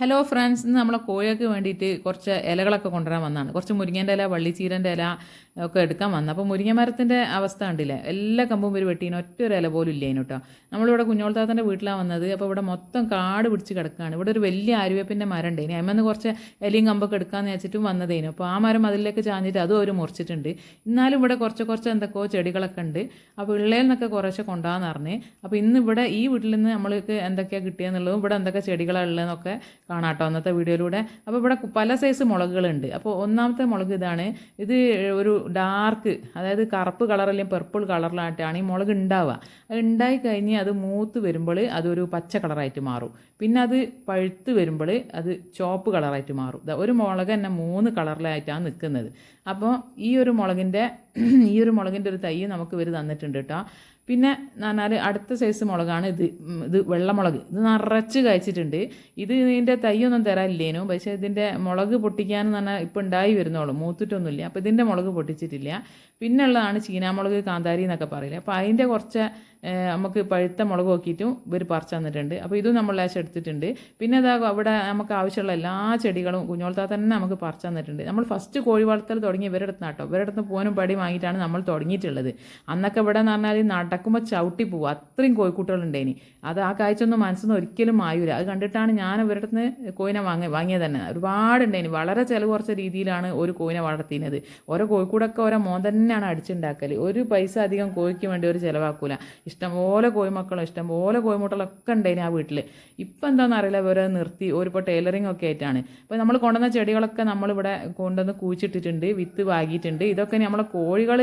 Hello friends ഇന്ന് നമ്മളെ കോഴിക്ക് വേണ്ടിയിട്ട് കുറച്ച് ഇലകളൊക്കെ കൊണ്ടുവരാൻ വന്നതാണ്. കുറച്ച് മുരിങ്ങേന്റെ ഇല വള്ളിച്ചീരന്റെ ഇല ഒക്കെ എടുക്കാൻ വന്നു. അപ്പോൾ മുരിങ്ങ മരത്തിന്റെ അവസ്ഥ കണ്ടില്ലേ? എല്ലാ കമ്പും ഒരു വെട്ടീന് ഒറ്റ ഒരു ഇല പോലും ഇല്ല കേട്ടോ നമ്മളിവിടെ കുഞ്ഞോൾത്താത്തന്റെ വീട്ടിലാണ് വന്നത്. അപ്പോൾ ഇവിടെ മൊത്തം കാട് പിടിച്ച് കിടക്കുകയാണ് ഇവിടെ ഒരു വലിയ ആര്യവേപ്പിന്റെ മരം ഉണ്ട് ഇനി അമ്മന്ന് കുറച്ച് ഇലയും കമ്പൊക്കെ എടുക്കാമെന്ന് വെച്ചിട്ടും വന്നതേനു. അപ്പോൾ ആ മരം അതിലേക്ക് ചാഞ്ഞിട്ട് അതും അവർ മുറിച്ചിട്ടുണ്ട്. എന്നാലും ഇവിടെ കുറച്ച് കുറച്ച് എന്തൊക്കെയോ ചെടികളൊക്കെ ഉണ്ട്. അപ്പോൾ ഇള്ളയിൽ നിന്നൊക്കെ കുറേശ്ശെ കൊണ്ടാന്ന് പറഞ്ഞ്. അപ്പോൾ ഇന്ന് ഇവിടെ ഈ വീട്ടിൽ നിന്ന് നമ്മൾക്ക് എന്തൊക്കെയാണ് കിട്ടിയെന്നുള്ളതും ഇവിടെ എന്തൊക്കെ ചെടികളാണ് ഉള്ളതെന്നൊക്കെ കാണാം കേട്ടോ അന്നത്തെ വീഡിയോയിലൂടെ. അപ്പോൾ ഇവിടെ പല സൈസ് മുളകുകളുണ്ട്. അപ്പോൾ ഒന്നാമത്തെ മുളക് ഇതാണ്. ഇത് ഒരു ഡാർക്ക് അതായത് കറുപ്പ് കളറിലും പെർപ്പിൾ കളറിലായിട്ടാണ് ഈ മുളക് ഉണ്ടാവുക അത് ഉണ്ടായി കഴിഞ്ഞ് അത് മൂത്ത് വരുമ്പോൾ അതൊരു പച്ച കളറായിട്ട് മാറും. പിന്നെ അത് പഴുത്ത് വരുമ്പോൾ അത് ചോപ്പ് കളറായിട്ട് മാറും. ഒരു മുളക് തന്നെ മൂന്ന് കളറിലായിട്ടാണ് നിൽക്കുന്നത് അപ്പോൾ ഈ ഒരു മുളകിന്റെ ഈ ഒരു മുളകിന്റെ ഒരു തൈ നമുക്ക് ഇവർ തന്നിട്ടുണ്ട് കേട്ടോ പിന്നെ എന്ന് പറഞ്ഞാൽ അടുത്ത സൈസ് മുളകാണ് ഇത് ഇത് വെള്ളമുളക്. ഇത് നിറച്ച് കഴിച്ചിട്ടുണ്ട് ഇത് ഇതിന്റെ തൈയൊന്നും തരാനില്ലേനു. പക്ഷേ ഇതിന്റെ മുളക് പൊട്ടിക്കാനെന്ന് പറഞ്ഞാൽ ഇപ്പോൾ ഉണ്ടായി വരുന്നോളൂ. മൂത്തിട്ടൊന്നുമില്ല അപ്പോൾ ഇതിന്റെ മുളക് പൊട്ടിച്ചിട്ടില്ല. പിന്നെ ഉള്ളതാണ് ചീനാമുളക് കാന്താരി എന്നൊക്കെ പറയില്ല അപ്പോൾ അതിന്റെ കുറച്ച് നമുക്ക് പഴുത്ത മുളക് നോക്കിയിട്ടും ഇവർ പറിച്ചു തന്നിട്ടുണ്ട്. അപ്പോൾ ഇതും നമ്മൾ ലേശം എടുത്തിട്ടുണ്ട്. പിന്നെ അതാ അവിടെ നമുക്ക് ആവശ്യമുള്ള എല്ലാ ചെടികളും കുഞ്ഞോളത്താ തന്നെ നമുക്ക് പറിച്ചു തന്നിട്ടുണ്ട്. നമ്മൾ ഫസ്റ്റ് കോഴി വളർത്തൽ തുടങ്ങി ഇവരുടെ അടുത്ത് നാട്ടോ ഇവരുടെ അടുത്ത് പടി വാങ്ങിയിട്ടാണ് നമ്മൾ തുടങ്ങിയിട്ടുള്ളത്. അന്നൊക്കെ ഇവിടെ എന്ന് പറഞ്ഞാൽ നടക്കുമ്പോൾ ചവിട്ടി പോവും. അത്രയും കോഴിക്കുട്ടികളുണ്ടേനി അത് ആ കാഴ്ച ഒന്നും മനസ്സൊന്നും ഒരിക്കലും ആയൂല അത് കണ്ടിട്ടാണ് ഞാൻ ഇവരുടെ നിന്ന് കോയിനെ വാങ്ങി വാങ്ങിയത് തന്നെ. ഒരുപാടുണ്ടേനി വളരെ ചിലവ് കുറച്ച രീതിയിലാണ് ഒരു കോയിനെ വളർത്തിയത് ഓരോ കോഴിക്കൂടൊക്കെ ഓരോ മോൻ തന്നെയാണ് അടിച്ചുണ്ടാക്കൽ ഒരു പൈസ അധികം കോഴിക്ക് വേണ്ടി ഒരു ചിലവാക്കൂല. ഇഷ്ടംപോലെ കോഴിമക്കളും ഇഷ്ടംപോലെ കോഴിമുട്ടകളൊക്കെ ഉണ്ടായിന് ആ വീട്ടിൽ ഇപ്പം എന്താണെന്ന് അറിയില്ല ഇവരെ നിർത്തി. ഒരുപ്പോൾ ടൈലറിംഗ് ഒക്കെ ആയിട്ടാണ്. അപ്പോൾ നമ്മൾ കൊണ്ടുവന്ന ചെടികളൊക്കെ നമ്മളിവിടെ കൊണ്ടുവന്ന് കുഴിച്ചിട്ടിട്ടുണ്ട് വിത്ത് വാങ്ങിയിട്ടുണ്ട്. ഇതൊക്കെ ഇനി നമ്മളെ കോഴികൾ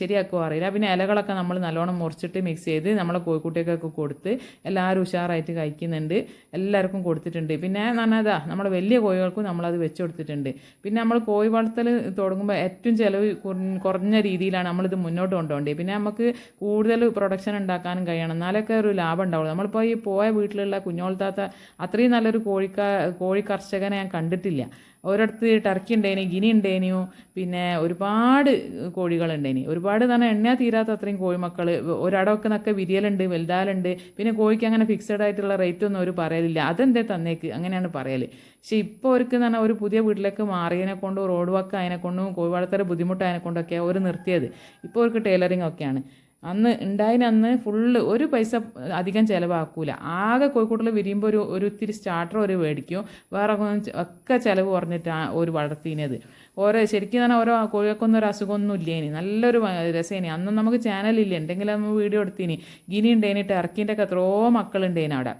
ശരിയാക്കുമോ അറിയില്ല. പിന്നെ ഇലകളൊക്കെ നമ്മൾ നല്ലോണം മുറിച്ചിട്ട് മിക്സ് ചെയ്ത് നമ്മളെ കോഴിക്കുട്ടികൾക്കൊക്കെ കൊടുത്ത് എല്ലാവരും ഉഷാറായിട്ട് കഴിക്കുന്നുണ്ട്. എല്ലാവർക്കും കൊടുത്തിട്ടുണ്ട്. പിന്നെ എന്ന് പറഞ്ഞാൽ നമ്മുടെ വലിയ കോഴികൾക്കും നമ്മളത് വെച്ച് കൊടുത്തിട്ടുണ്ട്. പിന്നെ നമ്മൾ കോഴി വളർത്തൽ തുടങ്ങുമ്പോൾ ഏറ്റവും ചിലവ് കുറഞ്ഞ- കുറഞ്ഞ രീതിയിലാണ് നമ്മളിത് മുന്നോട്ട് കൊണ്ടുപോകേണ്ടത്. പിന്നെ നമുക്ക് കൂടുതൽ പ്രൊഡക്ഷൻ ഉണ്ടാക്കാനും കഴിയണം. എന്നാലൊക്കെ ഒരു ലാഭം ഉണ്ടാവുള്ളൂ. നമ്മളിപ്പോൾ ഈ പോയ വീട്ടിലുള്ള കുഞ്ഞോളത്താത്ത അത്രയും നല്ലൊരു കോഴിക്ക കോഴി കർഷകനെ ഞാൻ കണ്ടിട്ടില്ല. ഒരിടത്ത് ടർക്കി ഉണ്ടേനി ഗിനി ഉണ്ടേനിയോ പിന്നെ ഒരുപാട് കോഴികളുണ്ടേനി. ഒരുപാട് തന്നെ എണ്ണ തീരാത്ത അത്രയും കോഴിമക്കൾ ഒരടമൊക്കെ നക്കെ വിരിയലുണ്ട് വലുതാലുണ്ട്. പിന്നെ കോഴിക്ക് അങ്ങനെ ഫിക്സഡ് ആയിട്ടുള്ള റേറ്റ് ഒന്നും അവർ പറയലില്ല. അതെന്തേ തന്നേക്ക്? അങ്ങനെയാണ് പറയൽ പക്ഷേ ഇപ്പോൾ അവർക്ക് തന്നെ ഒരു പുതിയ വീട്ടിലേക്ക് മാറിയതിനെ കൊണ്ടും റോഡ് വർക്ക് അതിനെ കൊണ്ടും കോഴി വളർത്തൽ ബുദ്ധിമുട്ടായതിനെ കൊണ്ടൊക്കെ അവർ നിർത്തിയത്. ഇപ്പോൾ അവർക്ക് ടൈലറിംഗ് ഒക്കെയാണ്. അന്ന് ഉണ്ടായിന് അന്ന് ഫുള്ള് ഒരു പൈസ അധികം ചിലവാക്കൂല. ആകെ കോഴിക്കോട്ടിൽ വിരിയുമ്പോൾ ഒരു ഒരു ഇത്തിരി സ്റ്റാർട്ടർ ഒരു മേടിക്കും. വേറെ ഒക്കെ ചിലവ് കുറഞ്ഞിട്ടാണ് ഒരു വളർത്തിനത്. ഓരോ ശരിക്കും തന്നെ ഓരോ കോഴിക്കൊന്നും ഒരു അസുഖമൊന്നും ഇല്ലേനി. നല്ലൊരു രസേനി. അന്നും നമുക്ക് ചാനലില്ല എന്തെങ്കിലും വീഡിയോ എടുത്തീനി. ഗിനി ഉണ്ടേനി ടർക്കിന്റെ ഒക്കെ എത്രയോ മക്കളുണ്ടേനി അവിടെ.